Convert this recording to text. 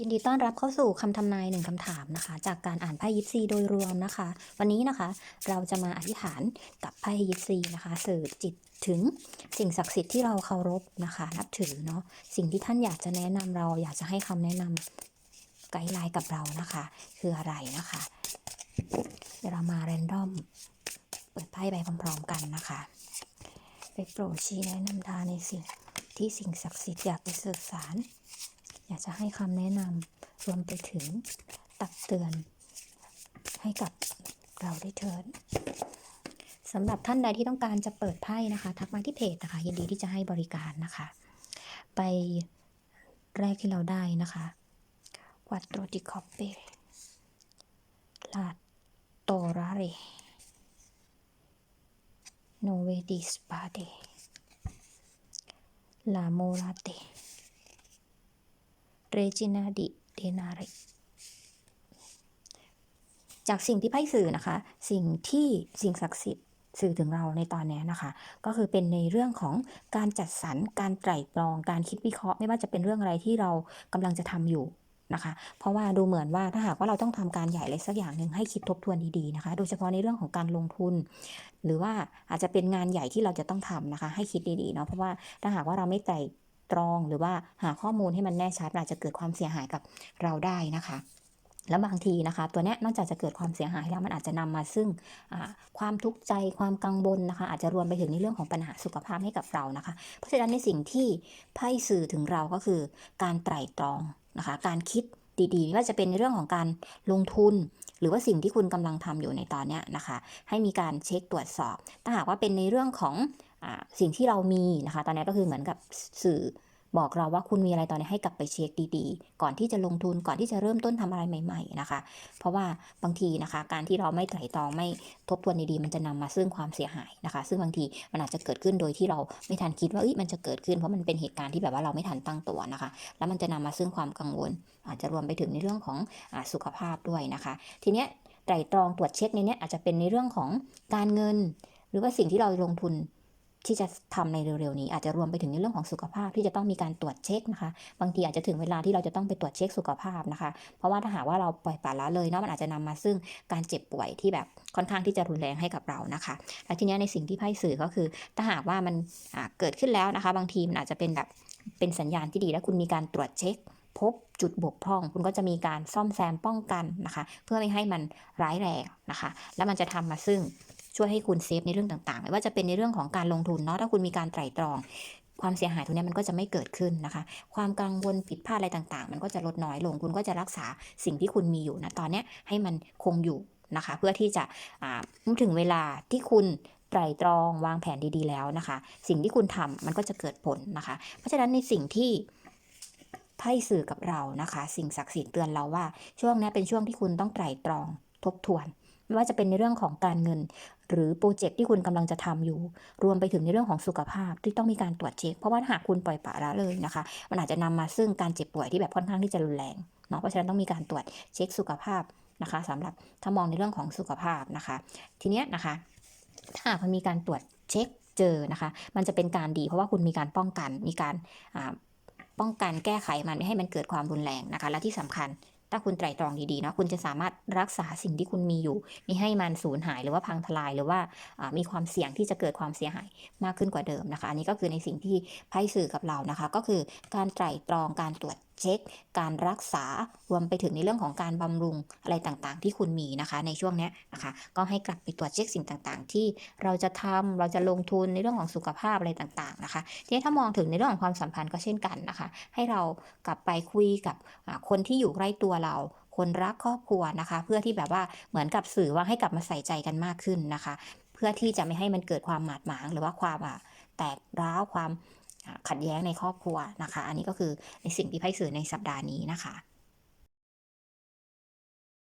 ยินดีต้อนรับเข้าสู่คำทำนายหนึ่งคำถามนะคะ จากการอ่านไพ่ยิปซีโดยรวมนะคะ วันนี้นะคะเราจะมาอธิษฐานกับไพ่ยิปซีนะคะสื่อจิตถึงสิ่งศักดิ์สิทธิ์ที่เราเคารพนะคะ นับถือเนาะสิ่งที่ท่านอยากจะแนะนำเราอยากจะให้คำแนะนำไกด์ไลน์กับเรานะคะ คืออะไรนะคะ เดี๋ยวเรามาเรนดอมเปิดไพ่ไปพร้อมๆกันนะคะไปโปรดชี้แนะนำทางในสิ่งที่สิ่งศักดิ์สิทธิ์อยากไปสื่อสาร อยากจะให้คำแนะนำรวมไปถึงตักเตือน ให้กับเราได้เถิดสำหรับท่านใดที่ต้องการจะเปิดไพ่นะคะ ทักมาที่เพจนะคะ ยินดีที่จะให้บริการนะคะ ไปแรกที่เราได้นะคะวัตโตดิคอปเปลาโตราเรโนเวดิสปาเดลาโมราเต เรจินาดิเดนาริจากสิ่งที่ไพ่สื่อนะคะ สิ่งที่สิ่งศักดิ์สิทธิ์สื่อถึงเราในตอนนี้นะคะ ก็คือเป็นในเรื่องของการจัดสรรการไตร่ตรองการคิดวิเคราะห์ ไม่ว่าจะเป็นเรื่องอะไรที่เรากำลังจะทำอยู่นะคะ เพราะว่าดูเหมือนว่าถ้าหากว่าเราต้องทำการใหญ่อะไรสักอย่างหนึ่งให้คิดทบทวนดีๆนะคะ โดยเฉพาะในเรื่องของการลงทุน หรือว่าอาจจะเป็นงานใหญ่ที่เราจะต้องทำนะคะ ให้คิดดีๆเนาะเพราะว่าถ้าหากว่าเราไม่ไตร่ ตรองหรือว่าหาข้อมูลให้มันแน่ชัดอาจจะเกิดความเสียหายกับเราได้นะคะแล้วบางทีนะคะ ตัวนี้นอกจากจะเกิดความเสียหายแล้วมันอาจจะนำมาซึ่งความทุกข์ใจความกังวลนะคะ อาจจะรวมไปถึงในเรื่องของปัญหาสุขภาพให้กับเรานะคะ เพราะฉะนั้นในสิ่งที่ไพ่สื่อถึงเราก็คือการไตร่ตรองนะคะ การคิดดีๆไม่ว่าจะเป็นในเรื่องของการลงทุน หรือว่าสิ่งที่คุณกำลังทำอยู่ในตอนนี้นะคะ ให้มีการเช็คตรวจสอบ ถ้าหากว่าเป็นในเรื่องของอสิ่งที่เรามีนะคะ ตอนนี้ก็คือเหมือนกับสื่อ บอกเราว่าคุณมีอะไรตอนนี้ให้กลับไปเช็คดีๆ ก่อนที่จะลงทุนก่อนที่จะเริ่มต้นทำอะไรใหม่ ๆนะคะ เพราะว่าบางทีนะคะ การที่เราไม่ไตร่ตรองไม่ทบทวนดีๆมันจะนำมาซึ่งความเสียหายนะคะ ซึ่งบางทีมันอาจจะเกิดขึ้นโดยที่เราไม่ทันคิดว่ามันจะเกิดขึ้นเพราะมันเป็นเหตุการณ์ที่แบบว่าเราไม่ทันตั้งตัวนะคะ แล้วมันจะนำมาซึ่งความกังวล อาจจะรวมไปถึงในเรื่องของอสุขภาพด้วยนะคะ ทีเนี้ยไตร่ตรองตรวจเช็คในนี้อาจจะเป็นในเรื่องของการเงิน หรือว่าสิ่งที่เราลงทุน ที่จะทำในเร็วๆนี้ อาจจะรวมไปถึงในเรื่องของสุขภาพที่จะต้องมีการตรวจเช็คนะคะ บางทีอาจจะถึงเวลาที่เราจะต้องไปตรวจเช็คสุขภาพนะคะ เพราะว่าถ้าหากว่าเราปล่อยปละละเลยเนาะมันอาจจะนำมาซึ่งการเจ็บป่วยที่แบบค่อนข้างที่จะรุนแรงให้กับเรานะคะ และทีนี้ในสิ่งที่ไพ่สื่อก็คือ ถ้าหากว่ามันเกิดขึ้นแล้วนะคะ บางทีมันอาจจะเป็นแบบเป็นสัญญาณที่ดีและคุณมีการตรวจเช็ค พบจุดบกพร่อง คุณก็จะมีการซ่อมแซมป้องกันนะคะ เพื่อไม่ให้มันร้ายแรงนะคะ แล้วมันจะทำมาซึ่ง ช่วยให้คุณเซฟในเรื่องต่างๆ ไม่ว่าจะเป็นในเรื่องของการลงทุนเนาะถ้าคุณมีการไตร่ตรอง ความเสียหายตรงนี้มันก็จะไม่เกิดขึ้นนะคะ ความกังวลผิดพลาดอะไรต่างๆ มันก็จะลดน้อยลง คุณก็จะรักษาสิ่งที่คุณมีอยู่นะตอนนี้ให้มันคงอยู่นะคะ เพื่อที่จะเมื่อถึงเวลาที่คุณไตร่ตรองวางแผนดีๆแล้วนะคะ สิ่งที่คุณทำมันก็จะเกิดผลนะคะ เพราะฉะนั้นในสิ่งที่ไพ่สื่อกับเรานะคะ สิ่งศักดิ์สิทธิ์เตือนเราว่าช่วงนี้เป็นช่วงที่คุณต้องไตร่ตรองทบทวน ไม่ว่าจะเป็นในเรื่องของการเงิน หรือโปรเจกต์ที่คุณกำลังจะทำอยู่ รวมไปถึงในเรื่องของสุขภาพที่ต้องมีการตรวจเช็ค เพราะว่าหากคุณปล่อยปละละเลยนะคะ มันอาจจะนำมาซึ่งการเจ็บป่วยที่แบบค่อนข้างที่จะรุนแรงเนาะเพราะฉะนั้นต้องมีการตรวจเช็คสุขภาพนะคะสำหรับถ้ามองในเรื่องของสุขภาพนะคะ ทีเนี้ยนะคะ ถ้าหากมันมีการตรวจเช็คเจอนะคะ มันจะเป็นการดีเพราะว่าคุณมีการป้องกันมีการป้องกันแก้ไขมันไม่ให้มันเกิดความรุนแรงนะคะ และที่สำคัญ ถ้าคุณไตร่ตรองดีๆนะคุณจะสามารถรักษาสิ่งที่คุณมีอยู่ไม่ให้มันสูญหายหรือว่าพังทลายหรือว่ามีความเสี่ยงที่จะเกิดความเสียหายมากขึ้นกว่าเดิมนะคะ อันนี้ก็คือในสิ่งที่ไพ่สื่อกับเรานะคะ ก็คือการไตร่ตรองการตรวจ เช็ค การรักษารวมไปถึงในเรื่องของการบำรุงอะไรต่างๆ ที่คุณมีนะคะ ในช่วงนี้นะคะ ก็ให้กลับไปตรวจเช็คสิ่งต่างๆ ที่เราจะทำเราจะลงทุนในเรื่องของสุขภาพอะไรต่างๆนะคะทีนี้ถ้ามองถึงในเรื่องของความสัมพันธ์ก็เช่นกันนะคะ ให้เรากลับไปคุยกับคนที่อยู่ใกล้ตัวเราคนรักครอบครัวนะคะ เพื่อที่แบบว่าเหมือนกับสื่อว่าให้กลับมาใส่ใจกันมากขึ้นนะคะ เพื่อที่จะไม่ให้มันเกิดความหมาดหมางหรือว่าความแตกร้าวความ ขัดแย้งในครอบครัวนะคะ อันนี้ก็คือในสิ่งที่ไพ่สื่อในสัปดาห์นี้นะคะ